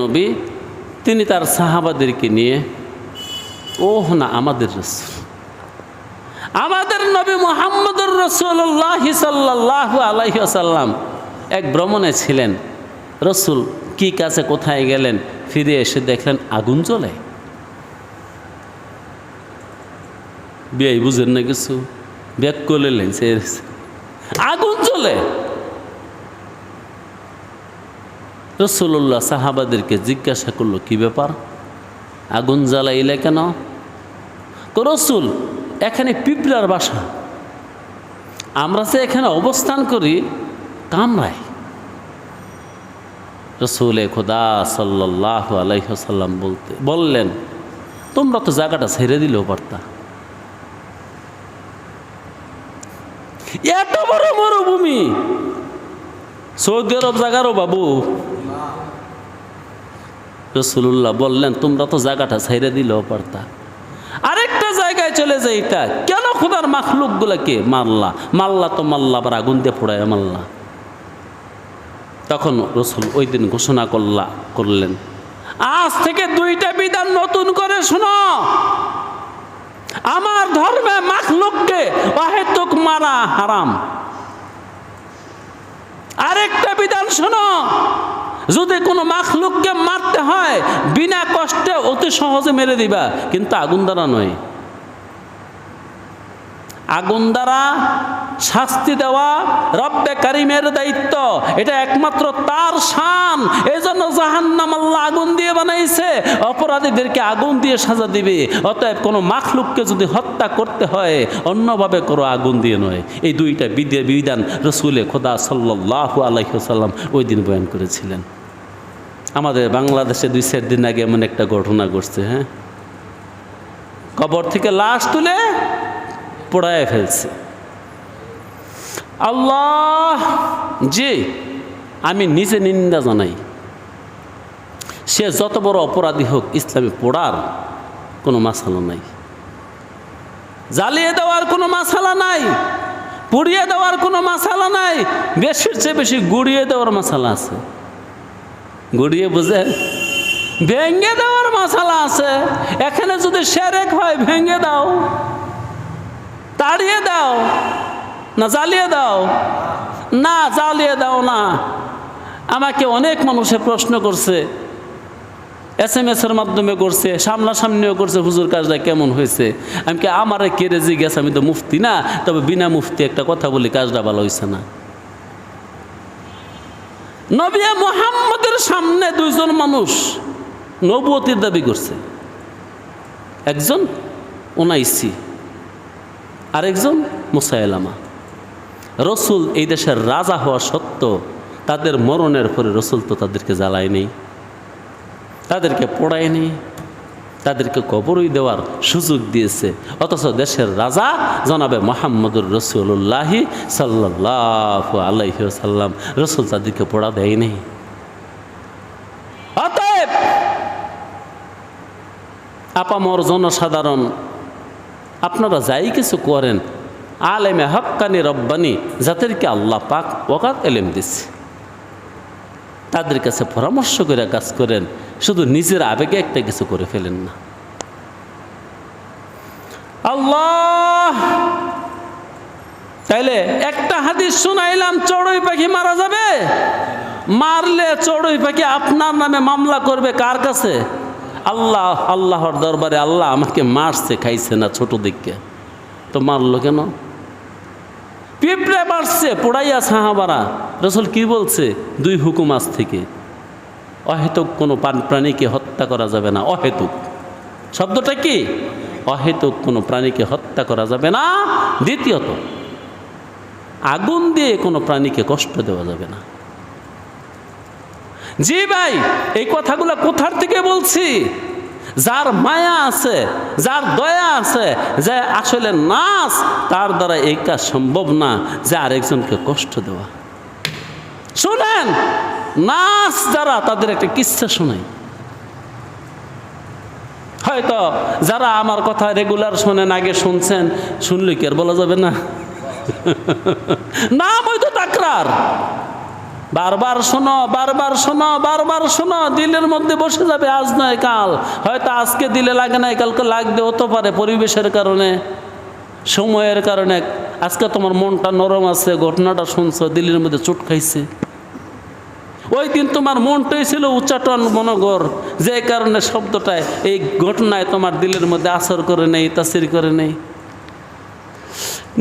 নবী, তিনি তার সাহাবাদেরকে নিয়ে ও না আমাদের রসুল। আমাদের নবী মোহাম্মদুর রসুল্লাহ সাল্লাহ আলাইসাল্লাম এক ভ্রমণে ছিলেন। রসুল কি কাছে কোথায় গেলেন, ফিরে এসে দেখলেন আগুন জ্বলে। বিয়াই বুঝেন না কিছু? ব্যাগ করে লেনছে আগুন জ্বলে। রসুল্লাহ সাহাবাদেরকে জিজ্ঞাসা করল, কি ব্যাপার? আগুন জ্বালাইলে কেন? রসুল, এখানে পিঁপড়ার বাসা। আমরা যে এখানে অবস্থান করি কামরায় রসুল খোদা সাল্লাহ আলাইসাল্লাম বলতে, বললেন, তোমরা তো জায়গাটা ছেড়ে দিলেও পারতা। এত বড় মরুভূমি! সৌদি আরব জায়গারও বাবু। রসুল্লাহ বললেন, তোমরা তো জায়গাটা ছেড়ে দিলেও পারতা। আরেকটা জায়গায় চলে যাইতা। কেন খোদার মাখলুক গুলাকে মারলা মাল্লা তো মাল্লা, আবার আগুন দিয়ে পোড়ায় মাল্লা। তখন রসুল ওই দিন ঘোষণা করলা, করলেন, আজ থেকে দুইটা বিধান নতুন করে শোনো। আমার ধর্মে মাখলুককে অহেতুক মারা হারাম। আরেকটা বিধান শোনো, যদি কোনো মাখলুককে মারতে হয়, বিনা কষ্টে অতি সহজে মেরে দিবা, কিন্তু আগুন দ্বারা নয়। আগুন দ্বারা শাস্তি দেওয়া রব্বে কারিমের দায়িত্ব। এটা একমাত্র তার শান। এই জন্য জাহান্নাম আল্লাহ আগুন দিয়ে বানাইছে। অপরাধীদেরকে আগুন দিয়ে সাজা দিবে। অতএব কোনো মাখলুককে যদি হত্যা করতে হয়, অন্যভাবে করো আগুন দিয়ে নয়। এই দুইটা বিধি বিধান রসুলে খোদা সাল্লাহ আলহিসাল্লাম ওই দিন বয়ান করেছিলেন। আমাদের বাংলাদেশে দুই চার দিন আগে এমন একটা ঘটনা ঘটছে হ্যাঁ? কবর থেকে লাশ তুলে পোড়ায় ফেলছে। আল্লাহ জি আমি নিজে নিন্দা জানাই, সে যত বড় অপরাধী হোক ইসলামে পোড়ার কোনো মাসালা নাই। জ্বালিয়ে দেওয়ার কোনো মাসালা নাই, পুড়িয়ে দেওয়ার কোনো মাসালা নাই, বেশির চেয়ে বেশি গুড়িয়ে দেওয়ার মাসালা আছে। গুড়িয়ে বুঝে ভেঙ্গে দেওয়ার মশালা আছে। এখানে যদি সেরেক হয় ভেঙ্গে দাও তাড়িয়ে দাও না জ্বালিয়ে দাও। না, জ্বালিয়ে দাও না। আমাকে অনেক মানুষে প্রশ্ন করছে এস এম এসের মাধ্যমে করছে, সামনাসামনিও করছে, হুজুর, কাজটা কেমন হয়েছে? আমি কি, আমারে কেড়ে জিজ্ঞেস, আমি তো মুফতি না, তবে বিনা মুফতি একটা কথা বলি, কাজটা ভালো হয়েছে না। নবী মোহাম্মদের সামনে দুইজন মানুষ নবতির দাবি করছে। একজন ওনাইসি, আরেকজন মুসাইলামা। রসুল এই দেশের রাজা হওয়া সত্ত্বেও তাদের মরণের পরে রসুল তো তাদেরকে জ্বালায়নি তাদেরকে পোড়ায়নি তাদেরকে কবরই দেওয়ার সুযোগ দিয়েছে। অথচ দেশের রাজা জনাবে মোহাম্মদুর রসুল্লাহি সাল্লাহ আলাইহি সাল্লাম রসুল তাদেরকে পড়া দেয়নি অতএব আপামর জনসাধারণ, আপনারা যাই কিছু করেন আলেমে হক্কানি রব্বানি যাদেরকে আল্লাহ পাক ওকাত এলেম দিচ্ছে তাদের কাছে পরামর্শ করে কাজ করেন, শুধু নিজের আবেগে একটা কিছু করে ফেলেন না। আল্লাহ! তাইলে একটা হাদিস শুনাইলাম, চড়ুই পাখি মারা যাবে? মারলে চড়ুই পাখি আপনার নামে মামলা করবে কার কাছে? আল্লাহ, আল্লাহর দরবারে আল্লাহ আমাকে মারছে, খাইছে না ছোট দিককে। তো মারলো কেন? পিঁপড়ে মারছে, পোড়াইয়া সাহাবারা। রসুল কি বলছে? দুই হুকুম আজ থেকে। অহেতুক কোনো প্রাণীকে হত্যা করা যাবে না, অহেতুক। শব্দটা কি? অহেতুক কোনো প্রাণীকে হত্যা করা যাবে না। দ্বিতীয়ত, আগুন দিয়ে কোনো প্রাণীকে কষ্ট দেওয়া যাবে না। জি ভাই, এই কথাগুলো কোথার থেকে বলছি? যার মায়া আছে, যার দয়া আছে, যে আসলে নাচ, তার দ্বারা এই কাজ সম্ভব না, যে আরেকজনকে কষ্ট দেওয়া। শুনেন, নাচ যারা তাদের একটা কিচ্ছা শোনাই হয়তো যারা আমার কথা রেগুলার শোনেন, আগে শুনছেন, শুনলে কি আর বলা যাবে না? নাম হয়তো তাকরার। বারবার শোনো বারবার শোনো বারবার শোনো, দিলের মধ্যে বসে যাবে, আজ নয় কাল। হয়তো আজকে দিলে লাগে নাই, কালকে লাগবে, হতে পারে পরিবেশের কারণে, সময়ের কারণে। আজকে তোমার মনটা নরম আছে, ঘটনাটা শুনছো, দিলের মধ্যে চোট খাইছে। ওই দিন তোমার মনটাই ছিল উচ্চাটন মনোগর, যে কারণে শব্দটায় এই ঘটনায় তোমার দিলের মধ্যে আসর করে নেই, তাসির করে নেই।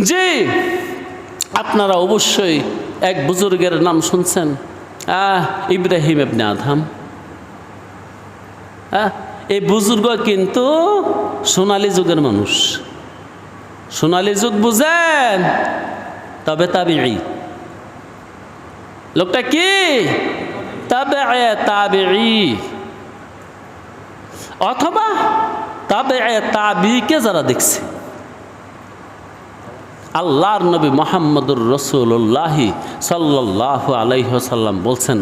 জি, আপনারা অবশ্যই এক বুজুর্গের নাম শুনছেন? আহ ইব্রাহিম এবনে আধাম আহ, এই বুজুর্গ কিন্তু সোনালী যুগের মানুষ। সোনালী যুগ বুঝেন তবে তাবিঈ। লোকটা কি? তবে তাবিঈ। অথবা তবে তাবিকে যারা দেখছে। আল্লাহর নবী মোহাম্মদুর রসুল্লাহি সাল্লাহ আলাইসাল্লাম বলছেন,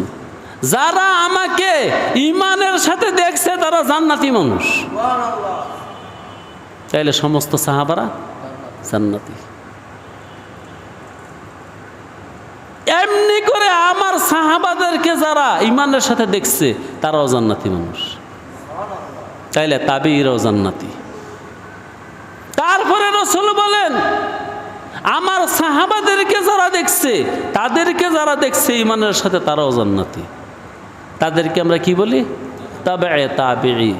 যারা আমাকে ইমানের সাথে দেখছে, তারা জান্নাতি মানুষ। তাইলে সমস্ত সাহাবারা জান্নাতি। এমনি করে আমার সাহাবাদেরকে যারা ইমানের সাথে দেখছে, তারাও জান্নাতি মানুষ। তাইলে তাবিরাও জান্নাতি। তারপরে রসুল বলেন আমার সাহাবাদেরকে যারা দেখছে, তাদেরকে যারা দেখছে ইমানের সাথে তারাও জান্নাতি। তাদেরকে আমরা কি বলি? তবে তাবিঈ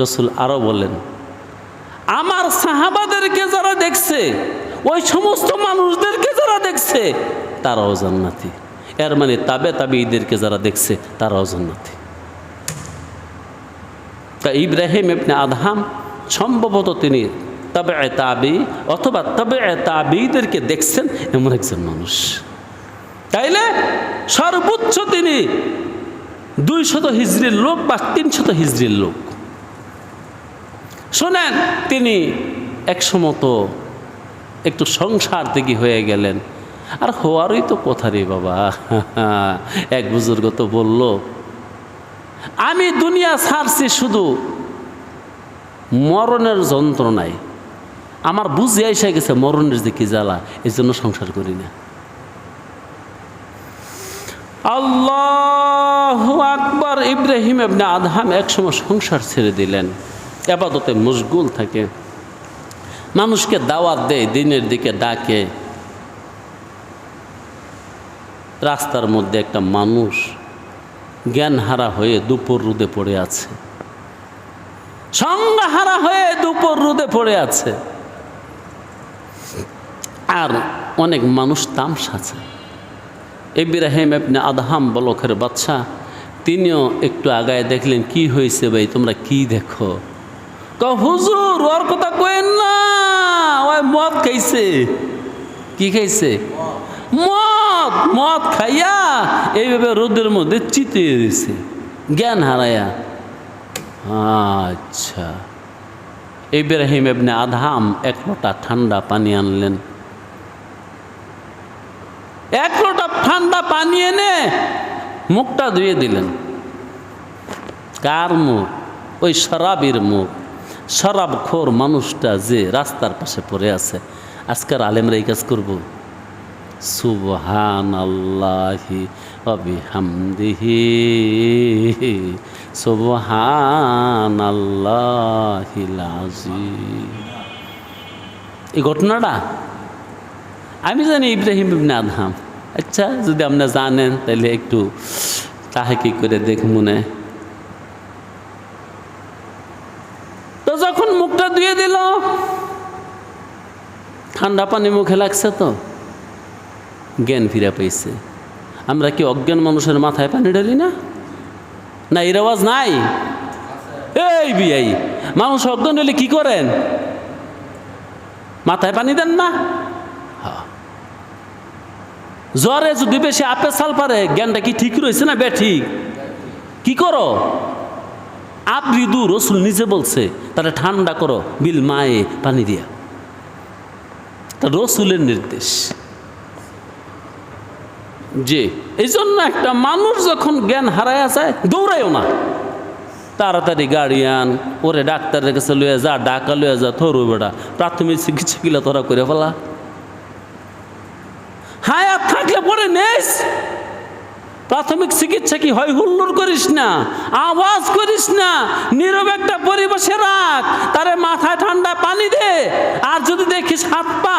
রসুল আরও বলেন, আমার সাহাবাদেরকে যারা দেখছে, ওই সমস্ত মানুষদেরকে যারা দেখছে, তারাও জান্নাতি। এর মানে তাবে তাবিঈদেরকে যারা দেখছে, তারাও জান্নাতি। তা ইব্রাহিম ইবনে আদহাম, সম্ভবত তিনি তবে তাবি অথবা তবে তাবিদেরকে দেখছেন এমন একজন মানুষ। তাইলে সর্বোচ্চ তিনি দুই শত হিজড়ির লোক বা তিনশত হিজড়ির লোক। শোনেন, তিনি একসমত একটু সংসার থেকে হয়ে গেলেন। আর হওয়ারই তো কথা রে বাবা। এক বুজুর্গ তো বলল, আমি দুনিয়া ছাড়ছি শুধু মরণের যন্ত্রণায়। আমার বুঝে এসে গেছে, মরণের যে কি জ্বালা এই জন্য সংসার করি না। আল্লাহ আকবর, ইব্রাহিম এবনে আদহাম একসময় সংসার ছেড়ে দিলেন। আপাততে মশগুল থাকে। মানুষকে দাওয়াত দেয়, দিনের দিকে ডাকে। রাস্তার মধ্যে একটা মানুষ জ্ঞান হারা হয়ে দুপুর রোদে পড়ে আছে। সংজ্ঞাহারা হয়ে দুপুর রোদে পড়ে আছে। আর অনেক মানুষ তামসা তামসাছে ইব্রাহিম আপনি আদহাম বলখের বাচ্চা, তিনিও একটু আগায় দেখলেন, কি হয়েছে ভাই, তোমরা কি দেখো? হুজুর, ওর কথা কইন না, ওই মদ খাইছে। কি খাইছে? মদ মদ খাইয়া এইভাবে রোদের মধ্যে চিতিয়ে দিছে, জ্ঞান হারাইয়া আচ্ছা। ইব্রাহিম এবনে আধাম এক লোটা ঠান্ডা পানি আনলেন। এক লোটা ঠান্ডা পানি এনে মুখটা ধুয়ে দিলেন। কার মুখ? ওই শরাবির মুখ। শরাব খোর মানুষটা যে রাস্তার পাশে পড়ে আছে। আজকাল আলেমরা এই কাজ করব। সুবহান আল্লাহি অবিহামদিহি সুবহান আল্লাহি এই ঘটনাটা আমি জানি ইব্রাহিম ইবনে আদহাম। আচ্ছা যদি আপনি জানেন, তাহলে একটু তাহে কি করে দেখ মনে। তো যখন মুখটা ধুয়ে দিল, ঠান্ডা পানি মুখে লাগছে তো, জ্ঞান ফিরে পাইছে। আমরা কি অজ্ঞান মানুষের মাথায় পানি ঢালি না? না, এর আওয়াজ নাই? এই বিয়াই মানুষ অজ্ঞান হলে কি করেন? মাথায় পানি দেন না। জ্বরে যদি বেশি আপে সাল পারে, জ্ঞানটা কি ঠিক রয়েছে না ঠিক কি করো? আবৃদু রসুল নিজে বলছে, তাহলে ঠান্ডা করো, বিল মায়ে পানি দিয়া। তা রসুলের নির্দেশ। যে এই জন্য একটা মানুষ যখন জ্ঞান হারায় যায় দৌড়াইও না। তাড়াতাড়ি গাড়িয়ান ওরে ডাক্তারের কাছে লইয়া যা ডাকা লইয়া যা, থরু বেড়া। প্রাথমিক চিকিৎসা কিলা তোরা করে ফেলা। হায়াত থাকলে পরে নেস। প্রাথমিক চিকিৎসা কি হয়? হুল্লোড় করিস না, আওয়াজ করিস না, নীরব একটা পরিবেশে রাখ। তারে মাথায় ঠান্ডা পানি দে, আর যদি দেখিস হাত পা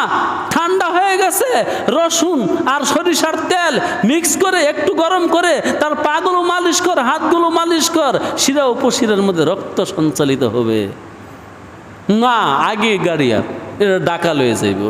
ঠান্ডা হয়ে গেছে, রসুন আর সরিষার তেল মিক্স করে একটু গরম করে তার পাগুলো মালিশ কর, হাতগুলো মালিশ কর, শিরা উপশিরার মধ্যে রক্ত সঞ্চালিত হবে। না, আগে গাড়ি আর এটা ডাকা লয়ে যাইব।